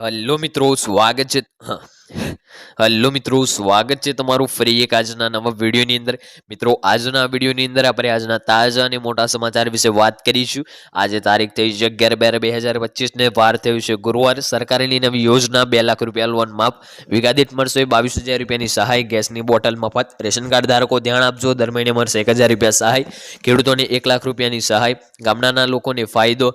Hello મિત્રો સ્વાગત છે. હલો મિત્રો, સ્વાગત છે તમારું ફરી એક આજના નવા વિડીયોની અંદર. મિત્રો, આજના વિડીયોની અંદર આપણે આજના તાજા અને મોટા સમાચાર વિશે વાત કરીશું. આજે તારીખ થઈ છે અગિયાર બાર બે હજાર પચીસને વાર થયું છે ગુરુવાર. સરકારની નવી યોજના બે લાખ રૂપિયા લોન માફ. વીઘા દીઠ મળશે બાવીસ હજાર રૂપિયાની સહાય. ગેસની બોટલ મફત. રેશન કાર્ડ ધારકો ધ્યાન આપજો. દર મહિને મળશે એક હજાર રૂપિયા સહાય. ખેડૂતોને એક લાખ રૂપિયાની સહાય. ગામડાના લોકોને ફાયદો.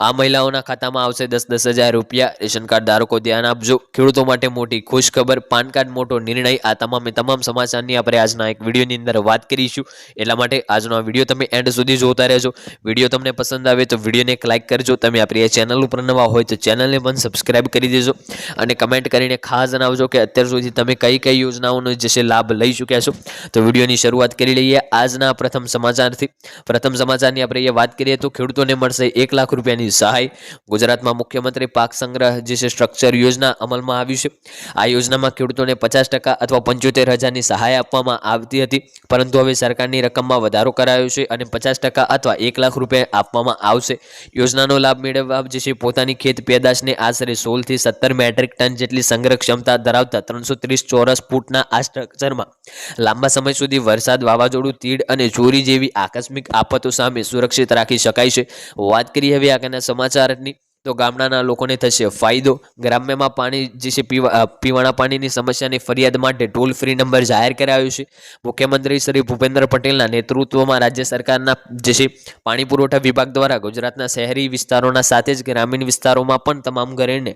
આ મહિલાઓના ખાતામાં આવશે દસ દસ હજાર રૂપિયા. રેશન કાર્ડ ધારકો ધ્યાન આપજો. ખેડૂતો માટે મોટી ખુશ ખબર પાન કાર્ડ મોટો નિર્ણય, આ તમામે તમામ સમાચારની આપણે આજના એક વિડીયોની અંદર વાત કરીશું. એટલા માટે આજનો વીડિયો તમે એન્ડ સુધી જોતા રહેજો. વીડિયો તમને પસંદ આવે તો વિડીયોને એક લાઇક કરજો. તમે આપણી ચેનલ ઉપર નવા હોય તો ચેનલને પણ સબસ્ક્રાઇબ કરી દેજો. અને કમેન્ટ કરીને ખાસ જણાવજો કે અત્યાર સુધી તમે કઈ કઈ યોજનાઓનો જે છે લાભ લઈ ચૂક્યા છો. તો વિડીયોની શરૂઆત કરી લઈએ આજના પ્રથમ સમાચારથી. પ્રથમ સમાચારની આપણે એ વાત કરીએ તો ખેડૂતોને મળશે એક લાખ રૂપિયાની સહાય. ગુજરાતમાં મુખ્યમંત્રી પાક સંગ્રહ જે છે સ્ટ્રક્ચર યોજના અમલમાં આવી છે. આ યોજનામાં ખેડૂતોને પચાસ ટકા અથવા પંચોતેર હજારની સહાય આપવામાં આવતી હતી. પરંતુ હવે સરકારની રકમમાં વધારો કરાયો છે અને પચાસ ટકા અથવા એક લાખ રૂપિયા આપવામાં આવશે. યોજનાનો લાભ મેળવવા જે છે પોતાની ખેત પેદાશને આશરે સોળથી સત્તર મેટ્રિક ટન જેટલી સંગ્રહ ક્ષમતા ધરાવતા ત્રણસો ત્રીસ ચોરસ ફૂટના આ સ્ટ્રક્ચરમાં લાંબા સમય સુધી વરસાદ વાવાઝોડું, તીડ અને ચોરી જેવી આકસ્મિક આફતો સામે સુરક્ષિત રાખી શકાય છે. વાત કરીએ હવે આગળના સમાચારની. તો ગામડાના લોકોને થશે ફાયદો. ગ્રામ્યમાં પાણી જે છે, પીવા પીવાના પાણીની સમસ્યાની ફરિયાદ માટે ટોલ ફ્રી નંબર જાહેર કરાયો છે. મુખ્યમંત્રી શ્રી ભૂપેન્દ્ર પટેલના નેતૃત્વમાં રાજ્ય સરકારના જે છે, પાણી પુરવઠા વિભાગ દ્વારા ગુજરાતના શહેરી વિસ્તારોના સાથે જ ગ્રામીણ વિસ્તારોમાં પણ તમામ ઘરેને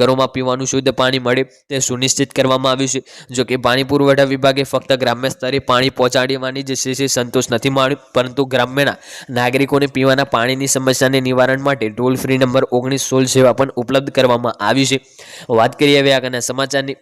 ઘરોમાં પીવાનું શુદ્ધ પાણી મળે તે સુનિશ્ચિત કરવામાં આવ્યું છે. જો કે પાણી પુરવઠા વિભાગે ફક્ત ગ્રામ્ય સ્તરે પાણી પહોંચાડવાની જે છે સંતોષ નથી માણ્યો, પરંતુ ગ્રામ્યના નાગરિકોને પીવાના પાણીની સમસ્યાને નિવારણ માટે ટોલ ફ્રી નંબર ઓગણીસ સોળ સેવા પણ ઉપલબ્ધ કરવામાં આવી છે. વાત કરીએ હવે આગળના સમાચારની.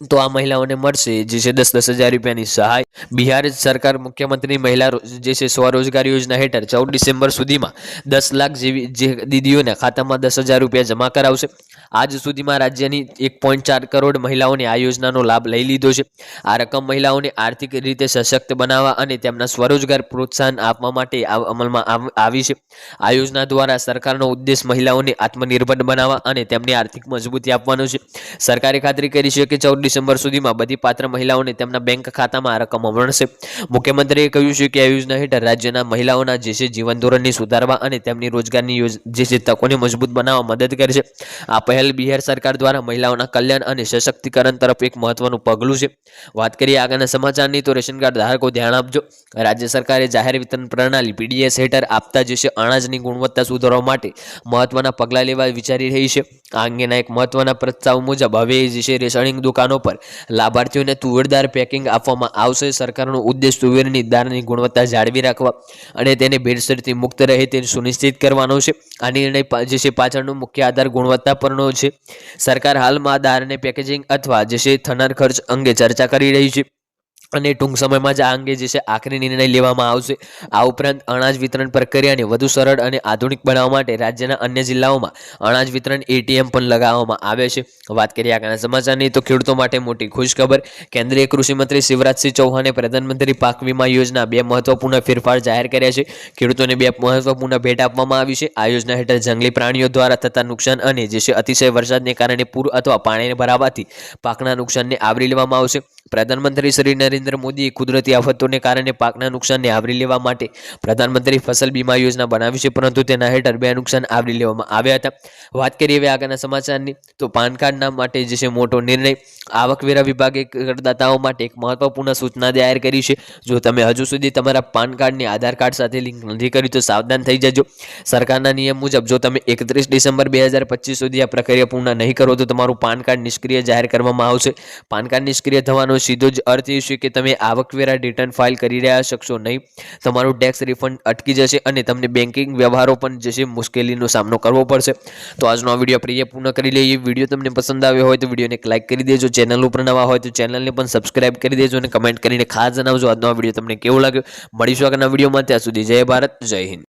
તો આ મહિલાઓને મળશે, જે છે દસ દસ હજાર રૂપિયાની સહાય. બિહાર સરકાર મુખ્યમંત્રી મહિલા જે છે સ્વરોજગાર યોજના હેઠળ ચૌદ ડિસેમ્બર સુધીમાં દસ લાખ જેવી જે દીદીઓના ખાતામાં દસ હજાર રૂપિયા જમા કરાવશે. આજ સુધીમાં રાજ્યની એક પોઈન્ટ ચાર કરોડ મહિલાઓને આ યોજનાનો લાભ લઈ લીધો છે. આ રકમ મહિલાઓને આર્થિક રીતે સશક્ત બનાવવા અને તેમના સ્વરોજગાર પ્રોત્સાહન આપવા માટે અમલમાં આવી છે. આ યોજના દ્વારા સરકારનો ઉદ્દેશ મહિલાઓને આત્મનિર્ભર બનાવવા અને તેમને આર્થિક મજબૂતી આપવાનો છે. સરકારે ખાતરી કરી છે કે ચૌદ ડિસેમ્બર સુધીમાં બધી પાત્ર મહિલાઓને તેમના બેંક ખાતામાં આ રકમ મળશે મુખ્યમંત્રીએ કહ્યું છે કે આ યોજના હેઠળ રાજ્યના મહિલાઓના જે છે જીવન સુધારવા અને તેમની રોજગારની જે છે તકોને મજબૂત બનાવવા મદદ કરશે આ પહેલ બિહાર સરકાર દ્વારા મહિલાઓના કલ્યાણ અને સશક્તિકરણ તરફ એક મહત્વનું પગલું છે. વાત કરીએ આગળના સમાચારની તો રેશન કાર્ડ ધારકો ધ્યાન આપજો. રાજ્ય સરકારે જાહેર વિતરણ પ્રણાલી પીડીએસ હેઠળ આપતા જે છે અનાજની ગુણવત્તા સુધારવા માટે મહત્વના પગલાં લેવા વિચારી રહી છે. આ અંગેના એક મહત્વના પ્રસ્તાવ મુજબ હવે જે છે રેશનિંગ દુકાનો પર. લાભાર્થીઓને તુવેરદાર પેકિંગ આપવામાં આવશે. સરકારનો ઉદ્દેશ તુવેરની દાળની ગુણવત્તા જાળવી રાખવા અને તેને ભેળસેળથી મુક્ત રહે તે સુનિશ્ચિત કરવાનો છે. આ નિર્ણય જે છે પાછળનો મુખ્ય આધાર ગુણવત્તા પરનો છે. સરકાર હાલમાં દાળને પેકેજિંગ અથવા જે છે થનાર ખર્ચ અંગે ચર્ચા કરી રહી છે. અને ટૂંક સમયમાં જ આ અંગે જે છે આખરી નિર્ણય લેવામાં આવશે. આ ઉપરાંત અનાજ વિતરણ પ્રક્રિયાને વધુ સરળ અને આધુનિક બનાવવા માટે રાજ્યના અન્ય જિલ્લાઓમાં અનાજ વિતરણ એટીએમ પણ લગાવવામાં આવે છે. વાત કરીએ આગળના સમાચારની તો ખેડૂતો માટે મોટી ખુશખબર. કેન્દ્રીય કૃષિ મંત્રી શિવરાજસિંહ ચૌહાણે પ્રધાનમંત્રી પાક વીમા યોજના બે મહત્વપૂર્ણ ફેરફાર જાહેર કર્યા છે. ખેડૂતોને બે મહત્વપૂર્ણ ભેટ આપવામાં આવી છે. આ યોજના હેઠળ જંગલી પ્રાણીઓ દ્વારા થતા નુકસાન અને જે છે અતિશય વરસાદને કારણે પૂર અથવા પાણીને ભરાવાથી પાકના નુકસાનને આવરી લેવામાં આવશે. પ્રધાનમંત્રી શ્રી નરેન્દ્ર મોદીએ કુદરતી આફતોને કારણે પાકના નુકસાનને આવરી લેવા માટે પ્રધાનમંત્રી ફસલ બીમા યોજના બનાવી છે, પરંતુ તેના હેઠળ બે નુકસાન આવરી લેવામાં આવ્યા હતા. વાત કરીએ હવે આગળના સમાચારની, તો પાન કાર્ડના માટે જે છે મોટો નિર્ણય, આવકવેરા વિભાગે કરદાતાઓ માટે એક મહત્વપૂર્ણ સૂચના જાહેર કરી છે. જો તમે હજુ સુધી તમારા પાન કાર્ડને આધાર કાર્ડ સાથે લિંક નથી કર્યું તો સાવધાન થઈ જજો. સરકારના નિયમ મુજબ, જો તમે એકત્રીસ ડિસેમ્બર બે હજાર પચીસ સુધી આ પ્રક્રિયા પૂર્ણ નહીં કરો, તો તમારું પાન કાર્ડ નિષ્ક્રિય જાહેર કરવામાં આવશે. પાન કાર્ડ નિષ્ક્રિય થવાનો સીધો જ અર્થ એ છે કે તમે આવકવેરા રિટર્ન ફાઇલ કરી રહ્યા શકશો નહીં. તમારું ટેક્સ રિફંડ અટકી જશે અને તમને બેન્કિંગ વ્યવહારો પણ જશે મુશ્કેલીનો સામનો કરવો પડશે. તો આજનો આ વીડિયો આપણે પૂર્ણ કરી લઈએ. વીડિયો તમને પસંદ આવ્યો હોય તો વિડીયોને એક લાઇક કરી દેજો. ચેનલ ઉપર નવા હોય તો ચેનલને પણ સબસ્ક્રાઇબ કરી દેજો અને કમેન્ટ કરીને ખાસ જણાવજો આજનો આ વીડિયો તમને કેવો લાગ્યો. મળીશું આગળના વિડીયોમાં ત્યાં સુધી જય ભારત, જય હિન્દ.